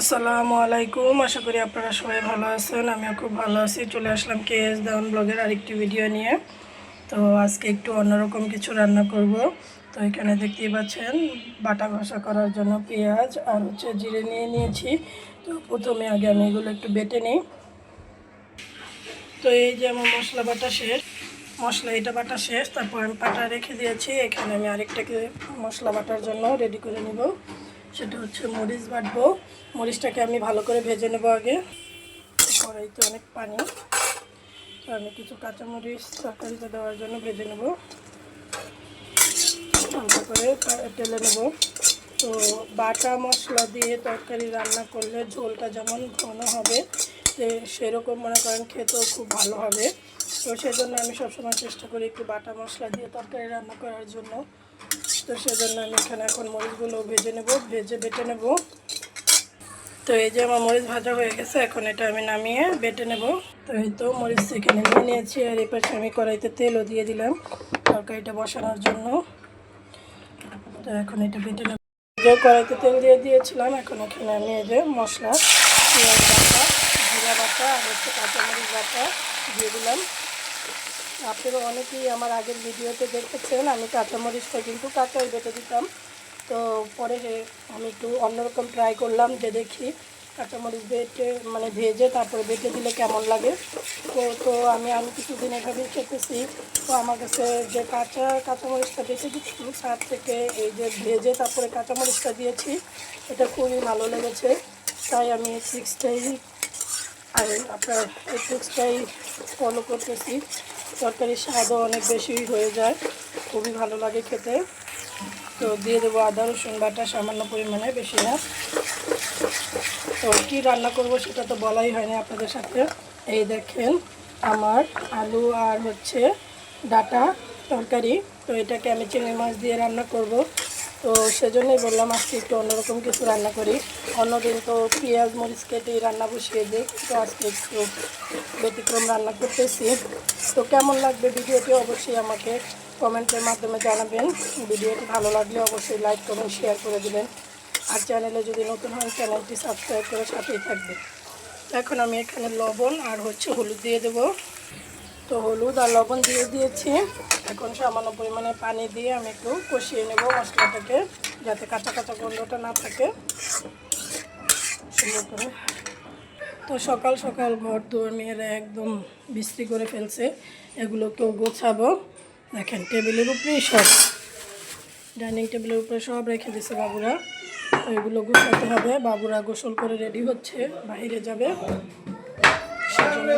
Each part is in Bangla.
আসসালামু আলাইকুম। আশা করি আপনারা সবাই ভালো আছেন, আমিও খুব ভালো আছি। চলে আসলাম কে এস দাউন ব্লগের আরেকটি ভিডিও নিয়ে। তো আজকে একটু অন্যরকম কিছু রান্না করব। তো এখানে দেখতেই পাচ্ছেন, বাটা ঘষা করার জন্য পেঁয়াজ আর হচ্ছে জিরে নিয়ে নিয়েছি। তো প্রথমে আগে আমি এগুলো একটু বেটে নিই। তো এই যে আমার মশলা বাটা শেষ, মশলা, এটা বাটা শেষ, তারপর আমি পাটা রেখে দিয়েছি। এখানে আমি আরেকটাকে মশলা বাটার জন্য রেডি করে নিব। সেটা হচ্ছে মরিচ বাটবো। মরিচটাকে আমি ভালো করে ভেজে নেব আগে। কড়াইতে অনেক পানি। তো আমি কিছু কাঁচামরিচ তরকারিতে দেওয়ার জন্য ভেজে নেব। হালকা করে তেলে নেব। তো বাটা মশলা দিয়ে তরকারি রান্না করলে ঝোলটা যেমন ঘন হবে সেরকম মনে করেন খেতেও খুব ভালো হবে। তো সেজন্য আমি সবসময় চেষ্টা করি একটু বাটা মশলা দিয়ে তরকারি রান্না করার জন্য। তো সেজন্য আমি এখানে এখন মরিচগুলো ভেজে নেব, ভেজে বেটে নেব। তো এই যে আমার মরিচ ভাজা হয়ে গেছে, এখন এটা আমি নামিয়ে বেটে নেব। তো এই তো মরিচ এখানে নিয়ে নিয়েছি, আর এই পাশে আমি কড়াইতে তেলও দিয়ে দিলাম তরকারিটা বসানোর জন্য। তো এখন এটা বেটে নেব। যে কড়াইতে তেল দিয়ে দিয়েছিলাম, এখন এখানে আমি এই যে মশলা, পেঁয়াজ বাটা, জিরা বাটা, আর হচ্ছে কাঁচামরিচ বাটা দিয়ে দিলাম। আপনারা অনেকেই আমার আগের ভিডিওতে দেখেছেন, আমি কাঁচামরিচটা কিন্তু কাঁচাই বেটে দিতাম। তো পরে আমি একটু অন্যরকম ট্রাই করলাম যে দেখি কাঁচামরিচ বেটে মানে ভেজে তারপরে বেটে দিলে কেমন লাগে। তো তো আমি আমি কিছুদিন এভাবেই খেতেছি। তো আমার কাছে যে কাঁচা কাঁচামরিচটা বেছে দিচ্ছি, তার থেকে এই যে ভেজে তারপরে কাঁচামরিচটা দিয়েছি, এটা খুবই ভালো লেগেছে। তাই আমি সিক্সটাই আর আপনার এই ফলো করতেছি। তরকারির স্বাদও অনেক বেশি হয়ে যায়, খুবই ভালো লাগে খেতে। তো দিয়ে দেবো আদা, রসুন বাটা, সামান্য পরিমাণে, বেশি না। তো কী রান্না করব সেটা তো বলাই হয়নি আপনাদের সাথে। এই দেখেন আমার আলু আর হচ্ছে ডাটা তরকারি। তো এটাকে আমি চিংড়ি মাছ দিয়ে রান্না করব। তো সেজন্যই বললাম আজকে একটু অন্যরকম কিছু রান্না করি। অন্যদিন তো পেঁয়াজ, মরিচ কেটেই রান্না বসিয়ে দিই তো আজকে একটু ব্যতিক্রম রান্না করতেছি। তো কেমন লাগবে ভিডিওটি অবশ্যই আমাকে কমেন্টের মাধ্যমে জানাবেন। ভিডিওটি ভালো লাগলে অবশ্যই লাইক করবেন শেয়ার করে দেবেন। আর চ্যানেলে যদি নতুন হয় চ্যানেলটি সাবস্ক্রাইব করে সাথেই থাকবে এখন আমি এখানে লবণ আর হচ্ছে হলুদ দিয়ে দেবো। তো হলুদ আর লবণ দিয়ে দিয়েছি। এখন সামান্য পরিমাণে পানি দিয়ে আমি একটু কষিয়ে নেব মশলাটাকে, যাতে কাঁচা কাঁচা গন্ধটা না থাকে। সুন্দর করে। তো সকাল সকাল ঘর দুয়ার মেয়েরা একদম বিস্ত্রি করে ফেলছে। এগুলোকেও গোছাবো। দেখেন, টেবিলের উপরেই সব, ডাইনিং টেবিলের উপরে সব রেখে দিছে বাবুরা। তো এগুলো গোছাতে হবে। বাবুরা গোসল করে রেডি হচ্ছে, বাইরে যাবে। সেজন্য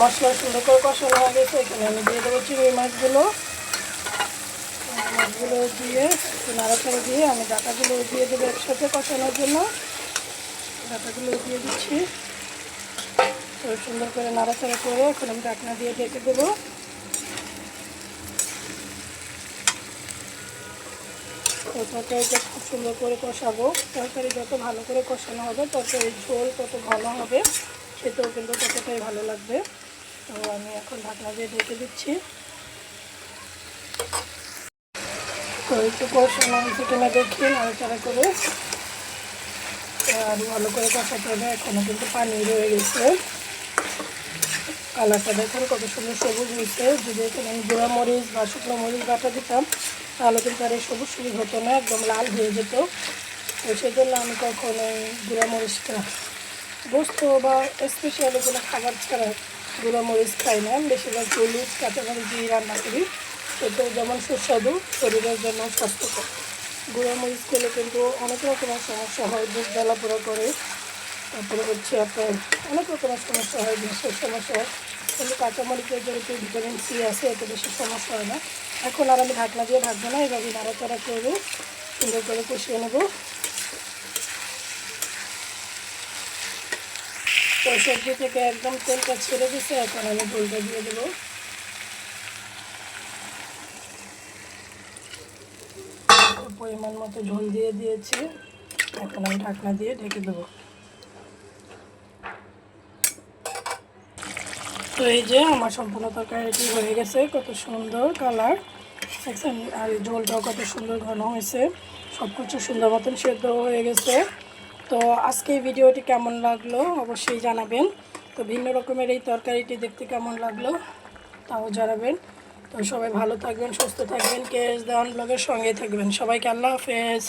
মশলা সুন্দর করে কষানো হয়ে গেছে, এখানে আমি দিয়ে দেবো চিংড়ি মাছগুলো। মাছগুলো দিয়ে নাড়াচাড়া দিয়ে আমি ডাটাগুলো দিয়ে দেবো একসাথে কষানোর জন্য। ডাটাগুলো দিয়ে দিচ্ছি। তো সুন্দর করে নাড়াচাড়া করে এখন আমি ডাকনা দিয়ে ডেকে দেবো। তো খুব সুন্দর করে কষাবো। তরকারি যত ভালো করে কষানো হবে, তরকারির ঝোল তত ভালো হবে। খেতেও কিন্তু ততটাই ভালো লাগবে। তো আমি এখন ঢাকনা দিয়ে ঢেকে দিচ্ছি। তো একটু কিনা দেখি নাড়াচাড়া করে আর ভালো করে কষাতে হবে। এখনও কিন্তু পানি রয়ে গেছে। কালারটা দেখুন কত সুন্দর সবুজ হয়েছে। যদি এখানে আমি গুঁড়া মরিচ বা শুকনো মরিচ বাটা দিতাম, তাহলে কিন্তু আর এই সবুজ সবুজ হতো না, একদম লাল হয়ে যেত। তো সেই জন্য আমি কখনো গুঁড়া মরিচটা গোস্ত বা স্পেশালি কোনো খাবার ছাড়া গুঁড়া মরিচ খাই না। বেশিরভাগ হলুদ, কাঁচামরিচ দিয়ে রান্না করি। এতে যেমন সুস্বাদু, শরীরের জন্য স্বাস্থ্যকর। গুঁড়া মরিচ খেলে কিন্তু অনেক রকমের সমস্যা হয়, বুক জ্বালা পোড়া করে। তারপরে হচ্ছে আপনার অনেক রকমের সমস্যা হয়, গ্যাসের সমস্যা হয়। কিন্তু কাঁচামরিচের যেহেতু ভিটামিন সি আছে, এত বেশি সমস্যা হয় না। এখন আর আমি ঢাকনা দিয়ে ঢাকবো না এভাবে নাড়াচাড়া করে সুন্দর করে কষিয়ে নেব। তো সবজি থেকে একদম তেলটা ছেড়ে দিচ্ছে এখন আমি ঝোলটা দিয়ে দেবো। পরিমাণ মতো ঝোল দিয়ে দিয়েছি। এখন আমি ঢাকনা দিয়ে ঢেকে দেবো। তো এই যে আমার সম্পূর্ণ তরকারিটি হয়ে গেছে, কত সুন্দর কালার। দেখছেন, আর ঝোলটাও কত সুন্দর ঘন হয়েছে। সব কিছু সুন্দর মতন সেদ্ধ হয়ে গেছে। তো আজকে ভিডিওটি কেমন লাগল অবশ্যই জানাবেন। তো ভিন্ন রকমের এই তরকারিটি দেখতে কেমন লাগল তাও জানাবেন। তো সবাই ভালো থাকবেন, সুস্থ থাকবেন। কেস দেওয়ান ব্লগের সঙ্গে থাকবেন। সবাইকে আল্লাহ হাফেজ।